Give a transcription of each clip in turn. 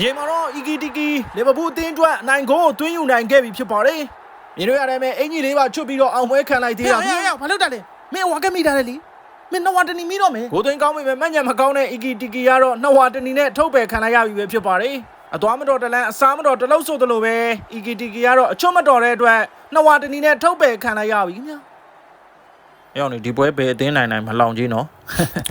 ရေမှာတော့ Iki Tiki လီဗာပူးအသင်းအတွက်အနိုင်ဂိုးကိုသွင်းယူနိုင်ခဲ့ပြီဖြစ်ပါတယ်မြင်တွေ့ရတယ်မဲ့အင်ကြီးလေးပါချွတ်ပြီးတော့အောင်ပွဲခံလိုက်သေးတာဟဲ့ဟဲ့ဟဲ့ဘာလုပ်တာလဲမင်းဝါကမိတာလေမင်းနဝတနီမီတော့မယ်ဂိုးသွင်းကောင်းပြီပဲမညံ့မကောင်းတဲ့ Iki Tiki ကတော့နှစ်ဝါတနီနဲ့ထုတ်ပယ်ခံလိုက်ရပြီပဲဖြစ်ပါတယ်အသွားမတော်တလန်းအစားမတော်တလုံးဆိုသလိုပဲ Iki Tiki ကတော့အချွတ်မတော်တဲ့အတွက်နှစ်ဝါတနီနဲ့ထုတ်ပယ်ခံလိုက်ရပြီမြရောက်နေဒီပွဲပဲအသင်းနိုင်နိုင်မလောင်ကြီးနော်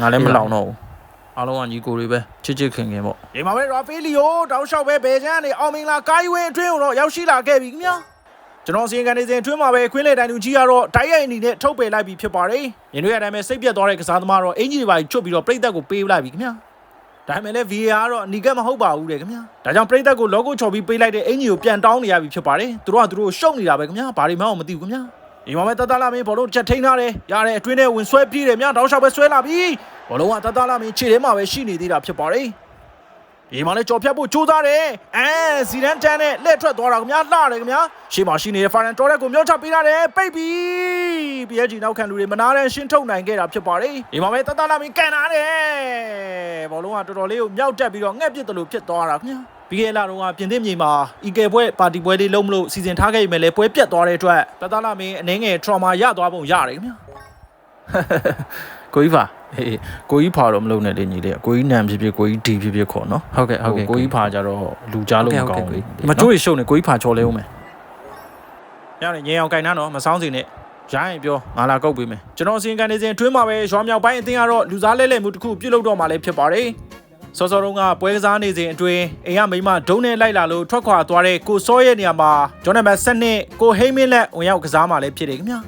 ငါလည်းမလောင်တော့ဘူး အားလုံးကညီကိုတွေပဲချစ်ချစ်ခင်ခင်ပေါ့ဒီမှာပဲရာဖေးလီယိုတောက်လျှောက်ပဲဘယ်ချမ်းကနေအောင်မင်္ဂလာကာယဝင်းအတွင်းကိုတော့ရောက်ရှိလာခဲ့ပြီခင်ဗျာကျွန်တော်စီရင်ကနေစဉ်အတွင်းမှာပဲခွင်းလေတိုင်လူကြီးကတော့တိုက်ရိုက်အနေနဲ့ထုတ်ပယ်လိုက်ပြီဖြစ်ပါတယ်။ရင်တို့ရတဲ့အတိုင်းပဲစိတ်ပြတ်သွားတဲ့ကစားသမားတော့အင်ဂျီတွေပါချွတ်ပြီးတော့ပြိသက်ကိုပေးလိုက်ပြီခင်ဗျာ။ဒါပေမဲ့လည်း VAR ကတော့အနီကမဟုတ်ပါဘူးတဲ့ခင်ဗျာ။ဒါကြောင့်ပြိသက်ကို logo ချော်ပြီးပေးလိုက်တဲ့အင်ဂျီကိုပြန်တောင်းနေရပြီဖြစ်ပါတယ်။သူတို့ကသူတို့ရှုံနေတာပဲခင်ဗျာ။ဘာတွေမှမသိဘူးခင်ဗျာ။ ဒီမှာပဲတတလာမင်းဘောလုံးချက်ထိန်းထားတယ်။ရတဲ့အတွင်းထဲဝင်ဆွဲပြေးတယ်မြတောက်လျှောက်ပဲဆွဲလာပြီ။ဘောလုံးကတတလာမင်းခြေထဲမှာပဲရှိနေသေးတာဖြစ်ပါတယ်။ဒီမှာလည်းကြော်ဖြတ်ဖို့ကြိုးစားတယ်အဲဇီဒန်တန်နဲ့လက်ထွက်သွားတာခင်ဗျာလှတယ်ခင်ဗျာရှေ့မှာရှိနေတဲ့ဖာရန်တော်ရက်ကိုမြောက်ချပေးထားတယ်ပိတ်ပြီ PSG နောက်ခံလူတွေမနာတဲ့ရှင်းထုတ်နိုင်ခဲ့တာဖြစ်ပါတယ်ဒီမှာပဲတတလာမင်းကန်လာတယ်ဘောလုံးကတော်တော်လေးကိုမြောက်တက်ပြီးတော့ငှက်ပစ်တယ်လို့ဖြစ်သွားတာခင်ဗျာ ပြီးခဲ့လာတော့ကပြင်သစ်မြေမှာအီကယ်ပွဲပါတီပွဲလေးလုံးမလို့စီစဉ်ထားခဲ့ပြီမဲ့လည်းပွဲပြတ်သွားတဲ့အတွက်တတလာမင်းအနေငယ် trauma ရသွားပုံရတယ်ခင်ဗျာကိုကြီးပါဟေးကိုကြီးဖာတော့မလုပ်နဲ့လေညီလေးကိုကြီးနံဖြစ်ဖြစ်ကိုကြီးဒီဖြစ်ဖြစ်ခေါ်နော်ဟုတ်ကဲ့ဟုတ်ကဲ့ကိုကြီးဖာကြတော့လူကြားလို့မကောင်းဟုတ်ကဲ့ဘူးမကျိုးရရှုံနေကိုကြီးဖာချော်လဲဦးမယ်ညနေငြိမ်အောင်ကြိုင်နှနော်မဆောင်းစင်နဲ့ရရင်ပြောငါလာကုတ်ပေးမယ်ကျွန်တော်အစင်ကန်နေစဉ်အတွင်းမှာပဲရွာမြောက်ပိုင်းအသင်းကတော့လူစားလဲလဲမှုတစ်ခုပြုတ်လုတော့မှလည်းဖြစ်ပါတယ် စောစောတုန်းကပွဲကစားနေစဉ်အတွင်းအိမ်ကမိမဒုံးနဲ့လိုက်လာလို့ထွက်ခွာသွားတဲ့ကိုစောရဲ့နေရာမှာဂျွန်နံပါတ်7နဲ့ကိုဟိမင်းလက်ဝင်ရောက်ကစားမှလည်းဖြစ်တယ်ခင်ဗျာ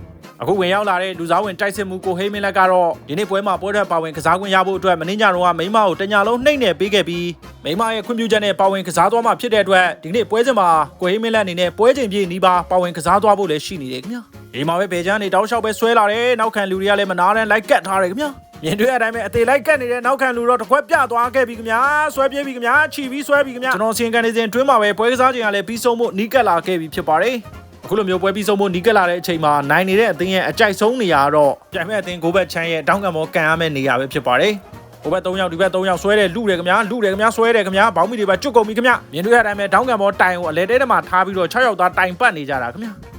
အခုဝင်ရောက်လာတဲ့လူစားဝင်တိုက်စစ်မှုကိုဟိမင်းလက်ကတော့ဒီနေ့ပွဲမှာပွဲထွက်ပါဝင်ကစားခွင့်ရဖို့အတွက်မင်းညတော့ကမိမကိုတညာလုံးနှိမ့်နေပေးခဲ့ပြီးမိမရဲ့ခွင့်ပြုချက်နဲ့ပါဝင်ကစားသွားမှဖြစ်တဲ့အတွက်ဒီနေ့ပွဲစဉ်မှာကိုဟိမင်းလက်အနေနဲ့ပွဲချိန်ပြည့်နီးပါပါဝင်ကစားသွားဖို့လည်းရှိနေတယ်ခင်ဗျာဒီမှာပဲဘေချမ်းနေတောက်လျှောက်ပဲဆွဲလာတယ်နောက်ခံလူတွေကလည်းမနာတဲ့လိုက်ကတ်ထားတယ်ခင်ဗျာ မြင်တွေ့ရတိုင်းပဲအသေးလိုက်ကတ်နေတဲ့နောက်ခံလူတော့တစ်ခွက်ပြသွားခဲ့ပြီခင်ဗျာဆွဲပြေးပြီခင်ဗျာခြီပြီးဆွဲပြီခင်ဗျာကျွန်တော်စီရင်ကန်နေစဉ်တွင်းမှာပဲပွဲကစားချိန်ကလည်းပြီးဆုံးဖို့နီးကပ်လာခဲ့ပြီဖြစ်ပါတယ်အခုလိုမျိုးပွဲပြီးဆုံးဖို့နီးကပ်လာတဲ့အချိန်မှာနိုင်နေတဲ့အသင်းရဲ့အကြိုက်ဆုံးနေရာကတော့ပြိုင်မဲ့အသင်းကိုဘက်ချမ်းရဲ့တောင်းကံမောကန်ရမယ့်နေရာပဲဖြစ်ပါတယ်။ဟိုဘက်3ယောက်ဒီဘက်3ယောက်ဆွဲတယ်လူတယ်ခင်ဗျာလူတယ်ခင်ဗျာဆွဲတယ်ခင်ဗျာဘောင်းမီတွေပဲကျွတ်ကုန်ပြီခင်ဗျာမြင်တွေ့ရတဲ့အတိုင်းပဲတောင်းကံမောတိုင်ကိုအလဲတဲထဲမှာထားပြီးတော့6ယောက်သားတိုင်ပတ်နေကြတာခင်ဗျာ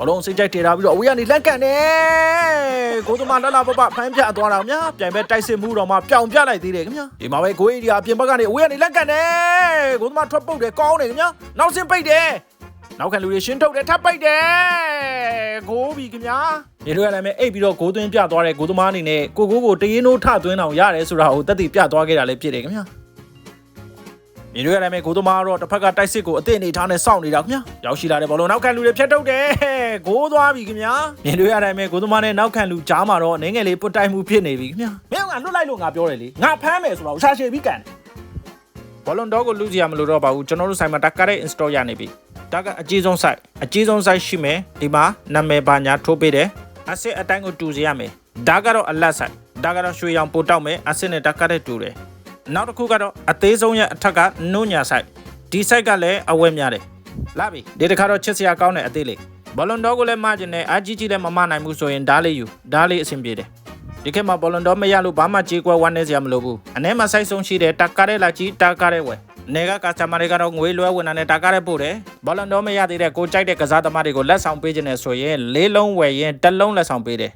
ဘလုံးစိတ်ကြိုက်တေတာပြီးတော့အဝေးကနေလက်ကန်တယ်ကိုသမားလှလှပပဖမ်းပြသွားတာခင်ဗျာပြိုင်မဲ့တိုက်စစ်မှုတော်မှာပျောင်ပြလိုက်သေးတယ်ခင်ဗျာဒီမှာပဲကိုအေးဒီယာပြင်ဘက်ကနေအဝေးကနေလက်ကန်တယ်ကိုသမားထွက်ပုတ်တယ်ကောင်းတယ်ခင်ဗျာနောက်စင်ပိတ်တယ်နောက်ခံလူတွေရှင်းထုတ်တယ်ထပ်ပိတ်တယ်ဂိုးပြီခင်ဗျာနေတို့ရလည်းမဲ့အိတ်ပြီးတော့ဂိုးသွင်းပြသွားတဲ့ဂိုးသမားအနေနဲ့ကိုကိုကိုတရင်တို့ထသွင်းအောင်ရတယ်ဆိုတာကိုတက်တည်ပြသွားခဲ့တာလည်းဖြစ်တယ်ခင်ဗျာ နေတို့ရလည်းမဲ့ဂိုးသမားတော့တစ်ဖက်ကတိုက်စစ်ကိုအသင့်အနေထားနဲ့စောင့်နေတာခင်ဗျာရောက်ရှိလာတဲ့ဘောလုံးနောက်ခံလူတွေဖြတ်ထုတ်တယ်ဂိုးသွားပြီခင်ဗျာနေတို့ရလည်းမဲ့ဂိုးသမားနဲ့နောက်ခံလူကြားမှာတော့အနေငယ်လေးပုတ်တိုက်မှုဖြစ်နေပြီခင်ဗျာမင်းကလွတ်လိုက်လို့ငါပြောတယ်လေငါဖမ်းမယ်ဆိုတော့ရှာရှည်ပြီးကန်ဘောလုံးတော့ကိုလူစီရမလို့တော့ပါဘူးကျွန်တော်တို့ဆိုင်မှာတက်ကတဲ့ install ရနေပြီဒါကအကြီးဆုံး site အကြီးဆုံး site ရှိမယ်ဒီမှာနာမည်ပါညာထိုးပေးတယ်အစစ်အတိုင်းကိုတူစေရမယ်ဒါကတော့အလတ် site ဒါကတော့ရွှေရောင်ပို့တောက်မယ်အစစ်နဲ့တက်ကတဲ့တူတယ် နောက်တစ်ခုကတော့အသေးဆုံးရဲ့အထက်ကနုညာ site ဒီ site ကလည်းအဝဲများတယ်လာပြီဒီတစ်ခါတော့ချစ်စရာကောင်းတဲ့အသေးလေးဘလွန်တော့ကိုလည်းမကျင်နဲ့အကြီးကြီးလည်းမမနိုင်ဘူးဆိုရင်ဓားလေးယူဓားလေးအဆင်ပြေတယ်ဒီခေတ်မှာဘလွန်တော့မရလို့ဘာမှကြေးကွဲဝမ်းနေစရာမလိုဘူးအနေမှာ site ဆုံးရှိတယ်တက်ကတဲ့လာကြီးတက်ကတဲ့ဝဲနေကကစတမာတွေကတော့ငွေလွှဲဝင်တာနဲ့တာကားတဲ့ပို့တယ်ဘောလုံးတော့မရသေးတဲ့ကိုကြိုက်တဲ့ကစားသမားတွေကိုလက်ဆောင်ပေးခြင်းနဲ့ဆိုရင်လေးလုံးဝယ်ရင်တစ်လုံးလက်ဆောင်ပေးတယ်